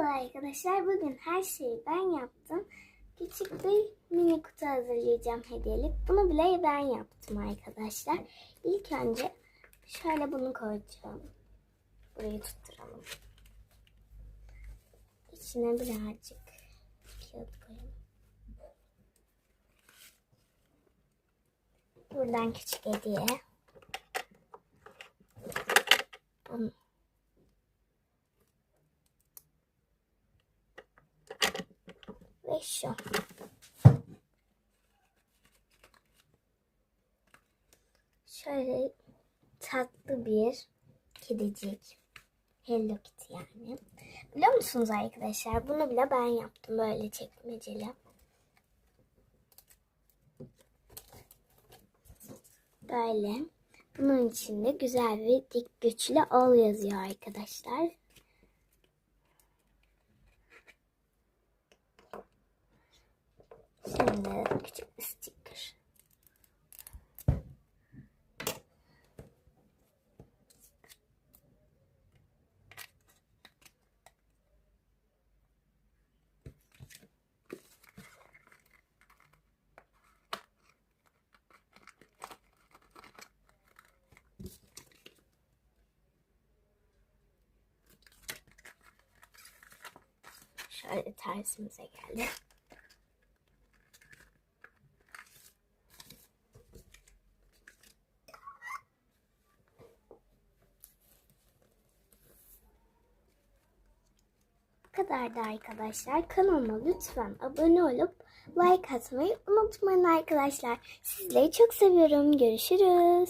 Merhaba arkadaşlar. Bugün her şeyi ben yaptım. Küçük bir mini kutu hazırlayacağım hediyelik. Bunu bile ben yaptım arkadaşlar. İlk önce şöyle bunu koyacağım. Burayı tutturalım. İçine birazcık kağıt koyalım. Buradan küçük hediye. Bunu ve şu. Şöyle tatlı bir kedicik. Hello Kitty yani. Biliyor musunuz arkadaşlar? Bunu bile ben yaptım böyle çekmeceli. Böyle. Bunun içinde güzel bir dik güçlü ol yazıyor arkadaşlar. Şimdi küçük bir sticker. Şöyle tersimize geldi. Kadardı arkadaşlar. Kanalıma lütfen abone olup like atmayı unutmayın arkadaşlar. Sizleri çok seviyorum. Görüşürüz.